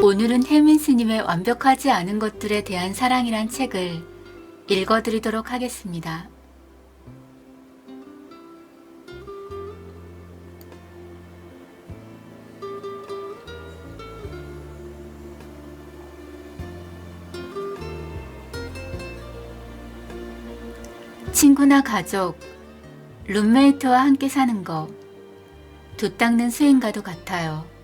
오늘은 혜민 스님의 완벽하지 않은 것들에 대한 사랑이란 책을 읽어드리도록 하겠습니다. 친구나 가족, 룸메이트와 함께 사는 거, 두 닦는 수행과도 같아요.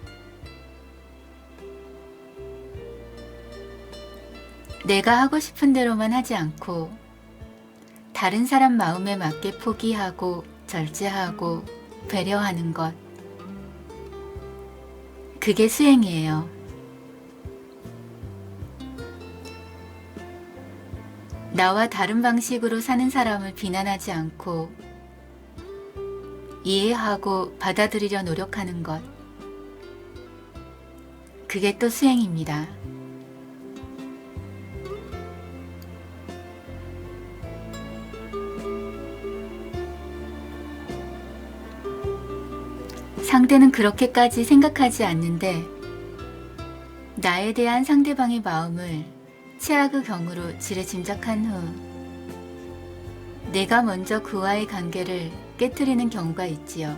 내가 하고 싶은 대로만 하지 않고 다른 사람 마음에 맞게 포기하고 절제하고 배려하는 것. 그게 수행이에요. 나와 다른 방식으로 사는 사람을 비난하지 않고 이해하고 받아들이려 노력하는 것. 그게 또 수행입니다. 상대는 그렇게까지 생각하지 않는데 나에 대한 상대방의 마음을 최악의 경우로 지레 짐작한 후 내가 먼저 그와의 관계를 깨뜨리는 경우가 있지요.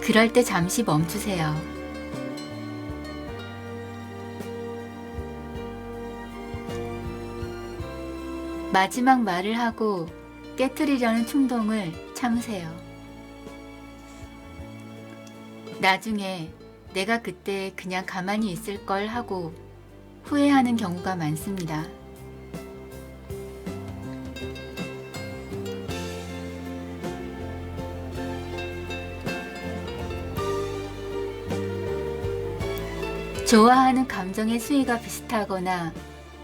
그럴 때 잠시 멈추세요. 마지막 말을 하고 깨뜨리려는 충동을 참으세요. 나중에 내가 그때 그냥 가만히 있을 걸 하고 후회하는 경우가 많습니다. 좋아하는 감정의 수위가 비슷하거나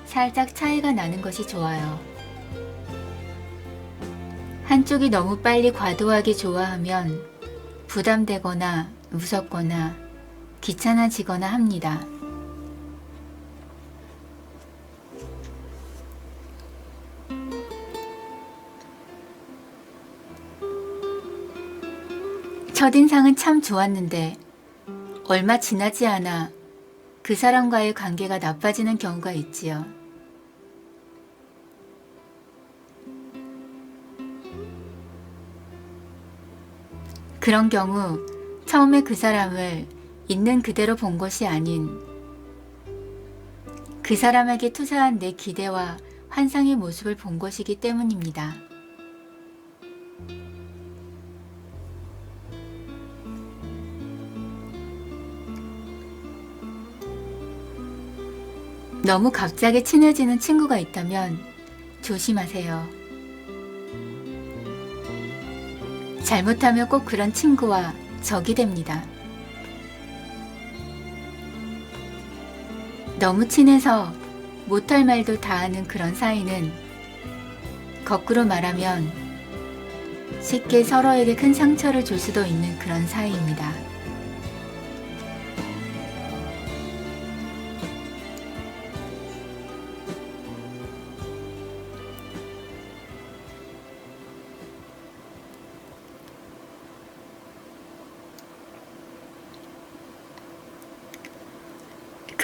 살짝 차이가 나는 것이 좋아요. 한쪽이 너무 빨리 과도하게 좋아하면 부담되거나 무섭거나 귀찮아지거나 합니다. 첫인상은 참 좋았는데 얼마 지나지 않아 그 사람과의 관계가 나빠지는 경우가 있지요. 그런 경우 처음에 그 사람을 있는 그대로 본 것이 아닌 그 사람에게 투사한 내 기대와 환상의 모습을 본 것이기 때문입니다. 너무 갑자기 친해지는 친구가 있다면 조심하세요. 잘못하면 꼭 그런 친구와 적이 됩니다. 너무 친해서 못할 말도 다 하는 그런 사이는 거꾸로 말하면 쉽게 서로에게 큰 상처를 줄 수도 있는 그런 사이입니다.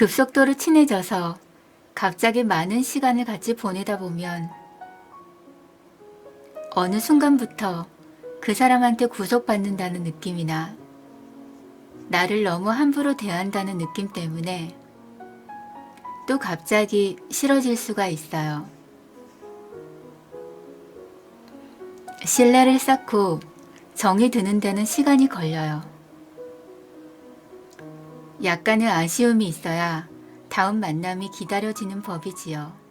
급속도로 친해져서 갑자기 많은 시간을 같이 보내다 보면 어느 순간부터 그 사람한테 구속받는다는 느낌이나 나를 너무 함부로 대한다는 느낌 때문에 또 갑자기 싫어질 수가 있어요. 신뢰를 쌓고 정이 드는 데는 시간이 걸려요. 약간의 아쉬움이 있어야 다음 만남이 기다려지는 법이지요.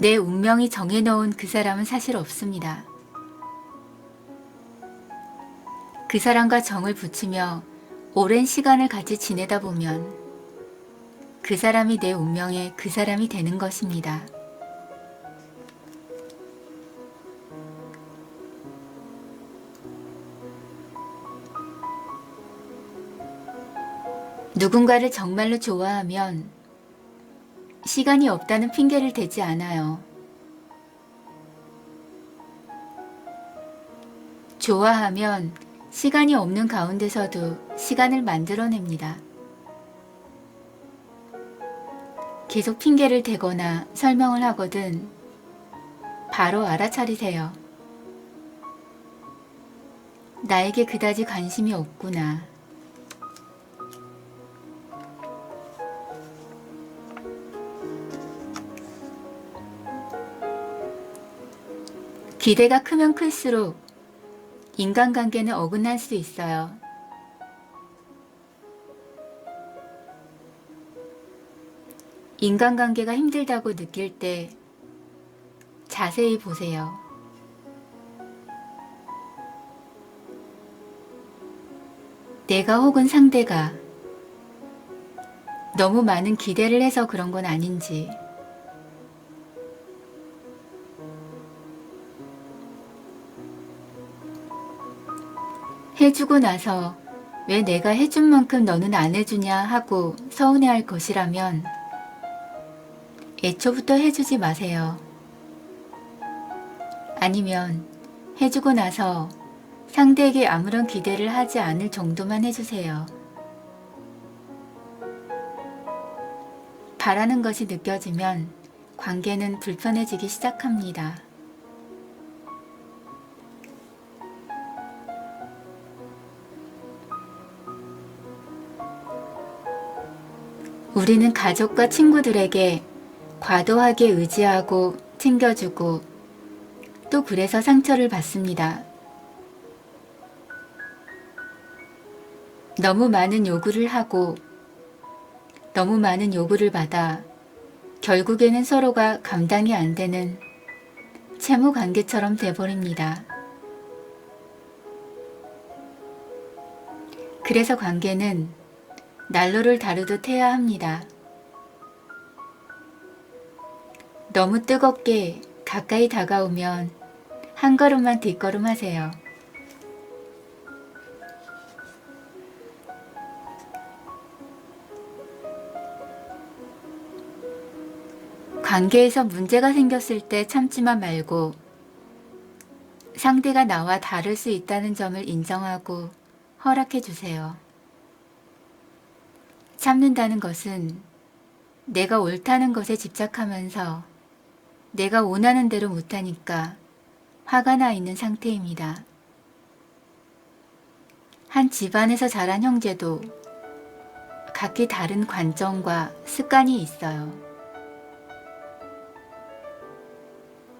내 운명이 정해놓은 그 사람은 사실 없습니다. 그 사람과 정을 붙이며 오랜 시간을 같이 지내다 보면 그 사람이 내 운명의 그 사람이 되는 것입니다. 누군가를 정말로 좋아하면 시간이 없다는 핑계를 대지 않아요. 좋아하면 시간이 없는 가운데서도 시간을 만들어냅니다. 계속 핑계를 대거나 설명을 하거든 바로 알아차리세요. 나에게 그다지 관심이 없구나. 기대가 크면 클수록 인간관계는 어긋날 수 있어요. 인간관계가 힘들다고 느낄 때 자세히 보세요. 내가 혹은 상대가 너무 많은 기대를 해서 그런 건 아닌지 해주고 나서 왜 내가 해준 만큼 너는 안 해주냐 하고 서운해할 것이라면 애초부터 해주지 마세요. 아니면 해주고 나서 상대에게 아무런 기대를 하지 않을 정도만 해주세요. 바라는 것이 느껴지면 관계는 불편해지기 시작합니다. 우리는 가족과 친구들에게 과도하게 의지하고 챙겨주고 또 그래서 상처를 받습니다. 너무 많은 요구를 하고 너무 많은 요구를 받아 결국에는 서로가 감당이 안 되는 채무 관계처럼 돼버립니다. 그래서 관계는 난로를 다루듯 해야 합니다. 너무 뜨겁게 가까이 다가오면 한 걸음만 뒷걸음 하세요. 관계에서 문제가 생겼을 때 참지만 말고 상대가 나와 다를 수 있다는 점을 인정하고 허락해 주세요. 참는다는 것은 내가 옳다는 것에 집착하면서 내가 원하는 대로 못하니까 화가 나 있는 상태입니다. 한 집안에서 자란 형제도 각기 다른 관점과 습관이 있어요.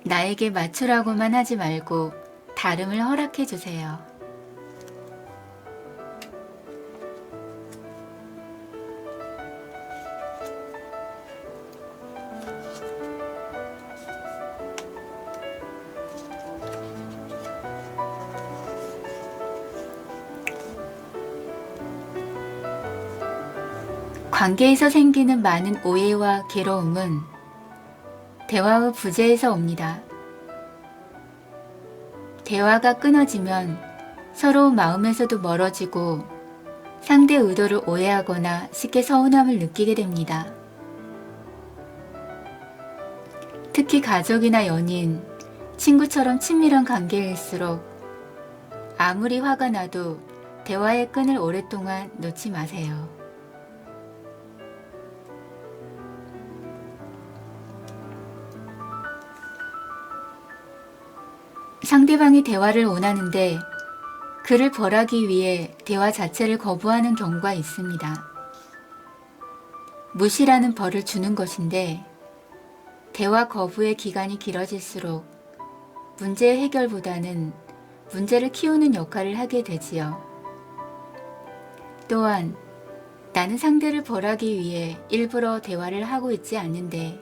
나에게 맞추라고만 하지 말고 다름을 허락해 주세요. 관계에서 생기는 많은 오해와 괴로움은 대화의 부재에서 옵니다. 대화가 끊어지면 서로 마음에서도 멀어지고 상대 의도를 오해하거나 쉽게 서운함을 느끼게 됩니다. 특히 가족이나 연인, 친구처럼 친밀한 관계일수록 아무리 화가 나도 대화의 끈을 오랫동안 놓지 마세요. 상대방이 대화를 원하는데 그를 벌하기 위해 대화 자체를 거부하는 경우가 있습니다. 무시라는 벌을 주는 것인데 대화 거부의 기간이 길어질수록 문제 해결보다는 문제를 키우는 역할을 하게 되지요. 또한 나는 상대를 벌하기 위해 일부러 대화를 하고 있지 않는데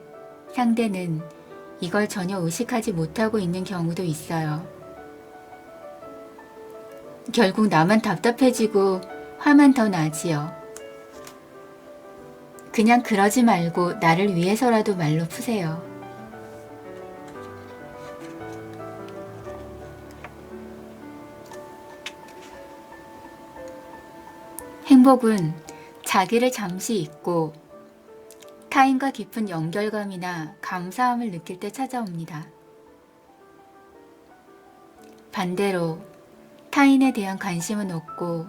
상대는 이걸 전혀 의식하지 못하고 있는 경우도 있어요. 결국 나만 답답해지고 화만 더 나지요. 그냥 그러지 말고 나를 위해서라도 말로 푸세요. 행복은 자기를 잠시 잊고 타인과 깊은 연결감이나 감사함을 느낄 때 찾아옵니다. 반대로 타인에 대한 관심은 없고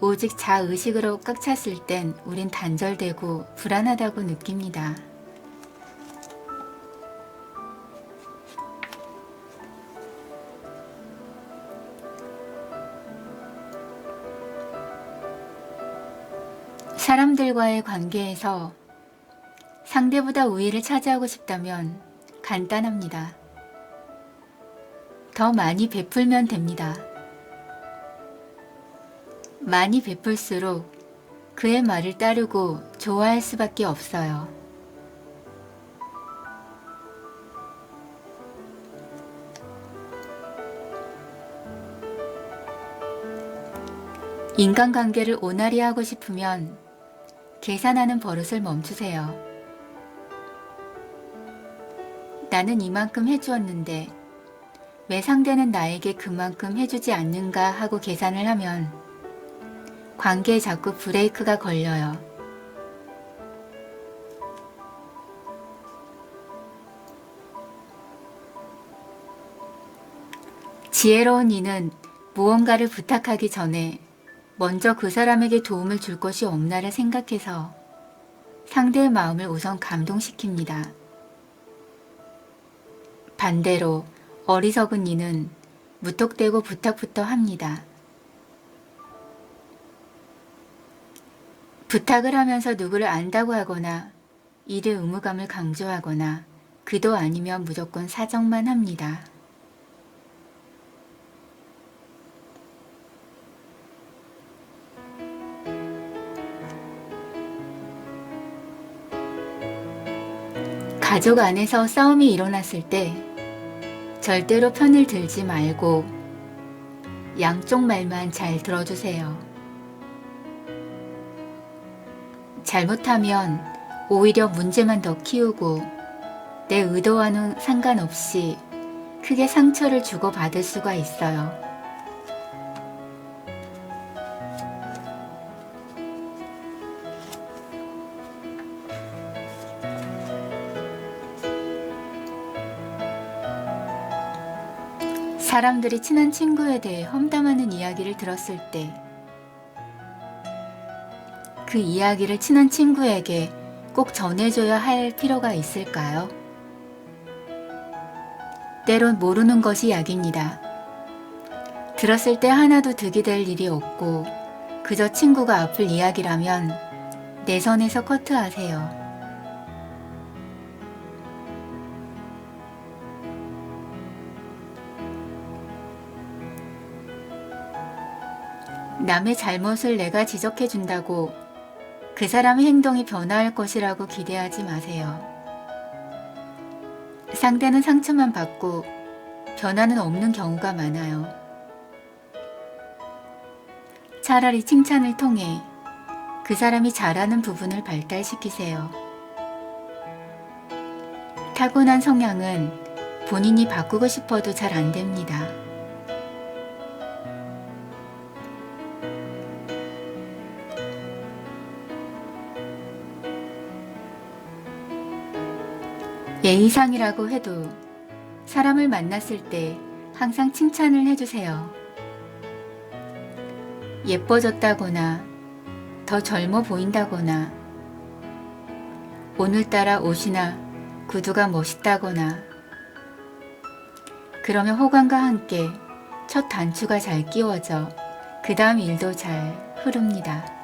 오직 자의식으로 꽉 찼을 땐 우린 단절되고 불안하다고 느낍니다. 사람들과의 관계에서 상대보다 우위를 차지하고 싶다면 간단합니다. 더 많이 베풀면 됩니다. 많이 베풀수록 그의 말을 따르고 좋아할 수밖에 없어요. 인간관계를 온화리 하고 싶으면 계산하는 버릇을 멈추세요. 나는 이만큼 해주었는데 왜 상대는 나에게 그만큼 해주지 않는가 하고 계산을 하면 관계에 자꾸 브레이크가 걸려요. 지혜로운 이는 무언가를 부탁하기 전에 먼저 그 사람에게 도움을 줄 것이 없나를 생각해서 상대의 마음을 우선 감동시킵니다. 반대로 어리석은 이는 무턱대고 부탁부터 합니다. 부탁을 하면서 누구를 안다고 하거나 일의 의무감을 강조하거나 그도 아니면 무조건 사정만 합니다. 가족 안에서 싸움이 일어났을 때 절대로 편을 들지 말고 양쪽 말만 잘 들어주세요. 잘못하면 오히려 문제만 더 키우고 내 의도와는 상관없이 크게 상처를 주고받을 수가 있어요. 사람들이 친한 친구에 대해 험담하는 이야기를 들었을 때 그 이야기를 친한 친구에게 꼭 전해줘야 할 필요가 있을까요? 때론 모르는 것이 약입니다. 들었을 때 하나도 득이 될 일이 없고 그저 친구가 아플 이야기라면 내 선에서 커트하세요. 남의 잘못을 내가 지적해 준다고 그 사람의 행동이 변화할 것이라고 기대하지 마세요. 상대는 상처만 받고 변화는 없는 경우가 많아요. 차라리 칭찬을 통해 그 사람이 잘하는 부분을 발달시키세요. 타고난 성향은 본인이 바꾸고 싶어도 잘 안 됩니다. 예의상이라고 해도 사람을 만났을 때 항상 칭찬을 해주세요. 예뻐졌다거나 더 젊어 보인다거나 오늘따라 옷이나 구두가 멋있다거나 그러면 호감과 함께 첫 단추가 잘 끼워져 그 다음 일도 잘 흐릅니다.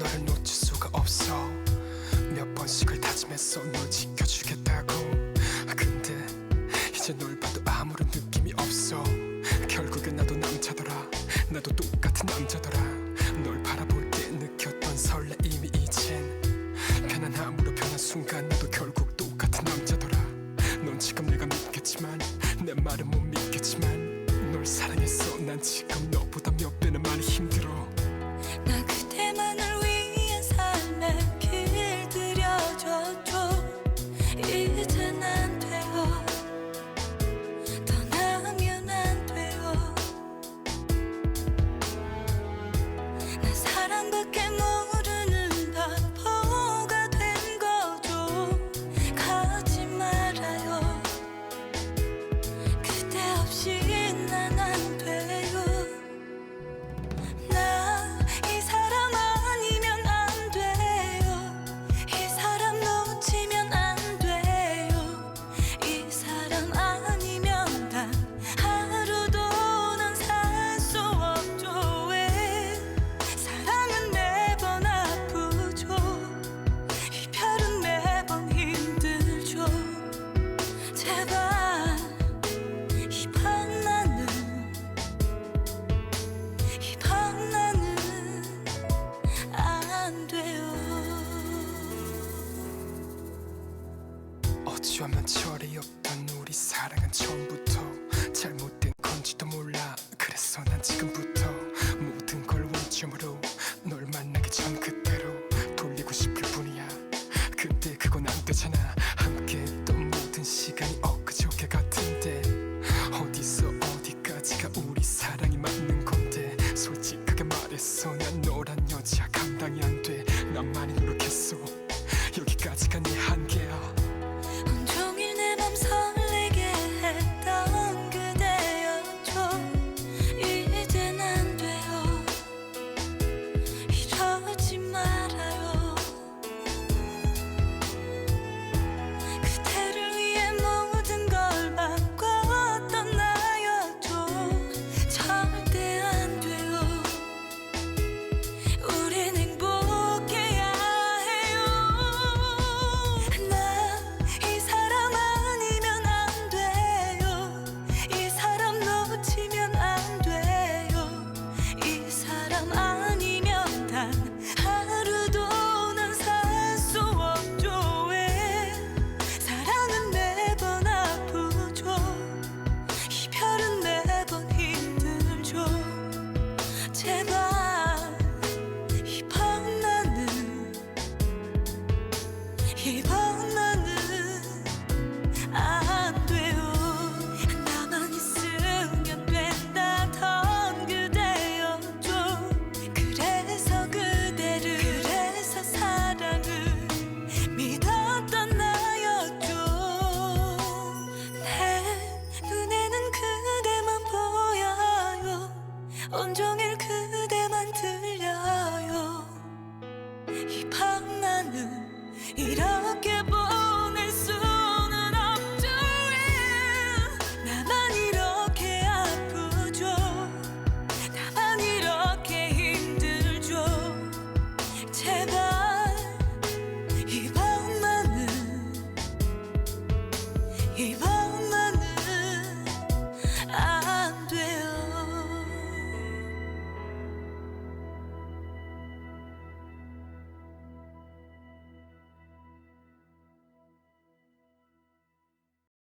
너를 놓칠 수가 없어. 몇 번씩을 다짐했어 널 지켜주겠다고. 아, 근데 이제 널 봐도 아무런 느낌이 없어. 결국엔 나도 남자더라. 나도 똑같은 남자더라. 널 바라볼 때 느꼈던 설레임이 이젠 편안함으로 변한 순간 나도 결국 똑같은 남자더라. 넌 지금 내가 믿겠지만 내 말은 못 믿겠지만 널 사랑했어 난 지금